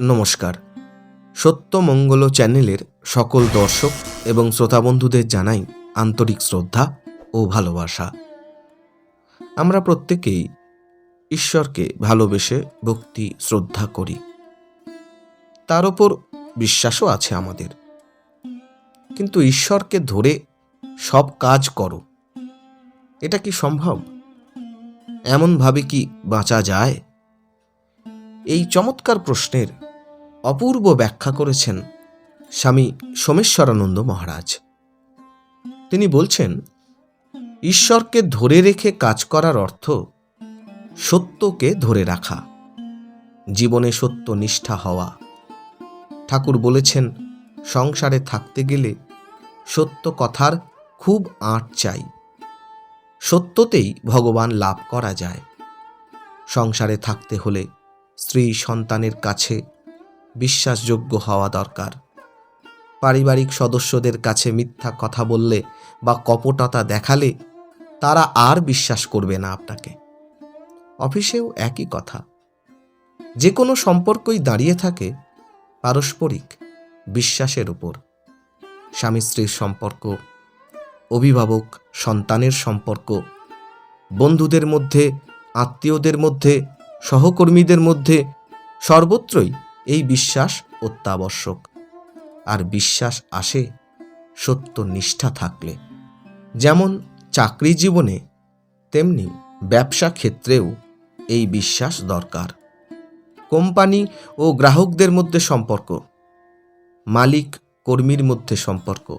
নমস্কার। সত্যমঙ্গল চ্যানেলের সকল দর্শক এবং শ্রোতা বন্ধুদের জানাই আন্তরিক শ্রদ্ধা ও ভালোবাসা। আমরা প্রত্যেকেই ঈশ্বরকে ভালোবেসে ভক্তি, শ্রদ্ধা করি। তার ওপর বিশ্বাসও আছে আমাদের। কিন্তু ঈশ্বরকে ধরে সব কাজ করো। এটা কি সম্ভব? এমনভাবে কি বাঁচা যায়? এই চমৎকার প্রশ্নের অপূর্ব ব্যাখ্যা করেছেন স্বামী সোমেশ্বরানন্দ মহারাজ। তিনি বলছেন, ঈশ্বরকে ধরে রেখে কাজ করার অর্থ সত্যকে ধরে রাখা, জীবনে সত্য নিষ্ঠা হওয়া। ঠাকুর বলেছেন, সংসারে থাকতে গেলে সত্য কথার খুব আঁট চাই। সত্যতেই ভগবান লাভ করা যায়। সংসারে থাকতে হলে স্ত্রী সন্তানের কাছে বিশ্বাসযোগ্য হওয়া দরকার। পারিবারিক সদস্যদের কাছে মিথ্যা কথা বললে বা কপটতা দেখালে তারা আর বিশ্বাস করবে না আপনাকে। অফিসেও একই কথা। যে কোনো সম্পর্কই দাঁড়িয়ে থাকে পারস্পরিক বিশ্বাসের উপর। স্বামী স্ত্রীর সম্পর্ক, অভিভাবক সন্তানের সম্পর্ক, বন্ধুদের মধ্যে, আত্মীয়দের মধ্যে সহকর্মীদের মধ্যে সর্বত্রই এই বিশ্বাস অত্যাবশ্যক। আর বিশ্বাস আসে সত্য নিষ্ঠা থাকলে। যেমন চাকরি জীবনে, তেমনি ব্যবসা ক্ষেত্রেও এই বিশ্বাস দরকার। কোম্পানি ও গ্রাহকদের মধ্যে সম্পর্ক, মালিক কর্মীর মধ্যে সম্পর্ক,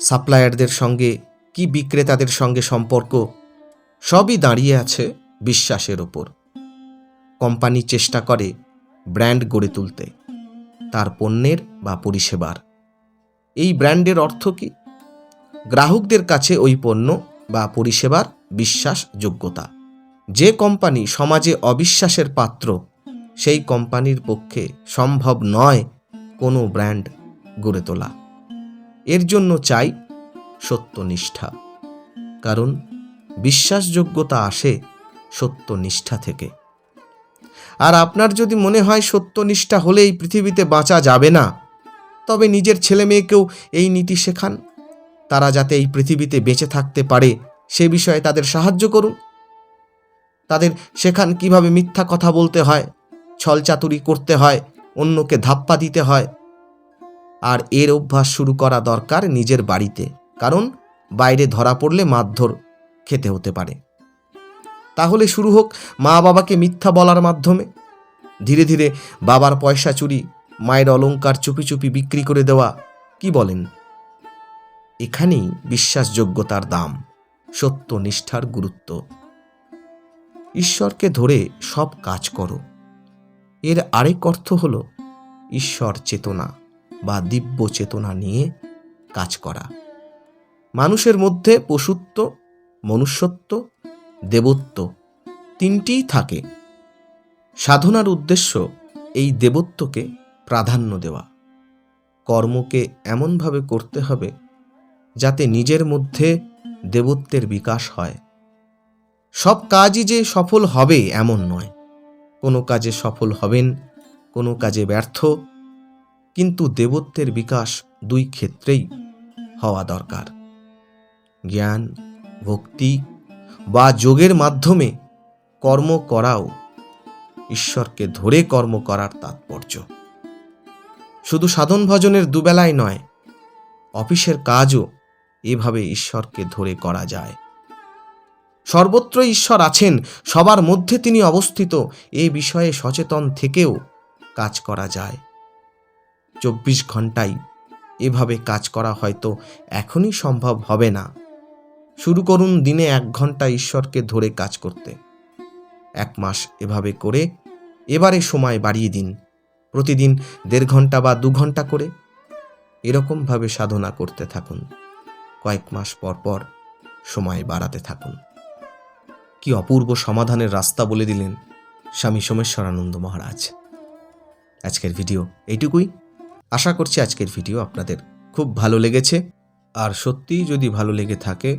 সাপ্লায়ারদের সঙ্গে কি বিক্রেতাদের সঙ্গে সম্পর্ক, সবই দাঁড়িয়ে আছে বিশ্বাসের ওপর। কোম্পানি চেষ্টা করে ব্র্যান্ড গড়ে তুলতে, তার পণ্যের বা পরিষেবার। এই ব্র্যান্ডের অর্থ কি? গ্রাহকদের কাছে ওই পণ্য বা পরিষেবার বিশ্বাস যোগ্যতা যে কোম্পানি সমাজে অবিশ্বাসের পাত্র, সেই কোম্পানির পক্ষে সম্ভব নয় কোনো ব্র্যান্ড গড়ে তোলা। এর জন্য চাই সত্যনিষ্ঠা, কারণ বিশ্বাসযোগ্যতা আসে সত্যনিষ্ঠা থেকে। আর আপনার যদি মনে হয় সত্যনিষ্ঠা হলে এই পৃথিবীতে বাঁচা যাবে না, তবে নিজের ছেলে মেয়েকেও এই নীতি শেখান। তারা যাতে এই পৃথিবীতে বেঁচে থাকতে পারে, সে বিষয়ে তাদের সাহায্য করুন। তাদের শেখান কীভাবে মিথ্যা কথা বলতে হয় ছলচাতুরি করতে হয়, অন্যকে ধাপ্পা দিতে হয়। আর এর অভ্যাস শুরু করা দরকার নিজের বাড়িতে, কারণ বাইরে ধরা পড়লে মারধর খেতে হতে পারে। তাহলে শুরু হোক মা বাবাকে মিথ্যা বলার মাধ্যমে। ধীরে ধীরে বাবার পয়সা চুরি, মায়ের অলংকার চুপি চুপি বিক্রি করে দেওয়া, কি বলেন? এখানেই বিশ্বাসযোগ্যতার দাম, সত্য নিষ্ঠার গুরুত্ব। ঈশ্বরকে ধরে সব কাজ করো। এর আরেক অর্থ হল ঈশ্বর চেতনা বা দিব্য চেতনা নিয়ে কাজ করা। মানুষের মধ্যে পশুত্ব, মনুষ্যত্ব দেবত্ব তিনটিই থাকে। সাধনার উদ্দেশ্য এই দেবত্বকে প্রাধান্য দেওয়া। কর্মকে এমনভাবে করতে হবে যাতে নিজের মধ্যে দেবত্বের বিকাশ হয়। সব কাজই যে সফল হবে এমন নয়। কোনো কাজে সফল হবেন, কোনো কাজে ব্যর্থ, কিন্তু দেবত্বের বিকাশ দুই ক্ষেত্রেই হওয়া দরকার। জ্ঞান, ভক্তি বা যোগের মাধ্যমে কর্ম করাও ঈশ্বরকে ধরে কর্ম করার তাৎপর্য। শুধু সাধন ভজনের দুবেলায় নয়, অফিসের কাজও এভাবে ঈশ্বরকে ধরে করা যায়। সর্বত্র ঈশ্বর আছেন, সবার মধ্যে তিনি অবস্থিত, এ বিষয়ে সচেতন থেকেও কাজ করা যায়। চব্বিশ ঘন্টায় এভাবে কাজ করা হয়তো এখনই সম্ভব হবে না। শুরু করুন দিনে এক ঘণ্টা ঈশ্বরকে ধরে কাজ করতে। এক মাস এভাবে করে এবারে সময় বাড়িয়ে দিন। প্রতিদিন দেড় ঘণ্টা বা দু ঘণ্টা করে এরকমভাবে সাধনা করতে থাকুন। কয়েক মাস পর পর সময় বাড়াতে থাকুন। কি অপূর্ব সমাধানের রাস্তা বলে দিলেন স্বামী সোমেশ্বরানন্দ মহারাজ। আজকের ভিডিও এইটুকুই। আশা করছি আজকের ভিডিও আপনাদের খুব ভালো লেগেছে। আর সত্যিই যদি ভালো লেগে থাকে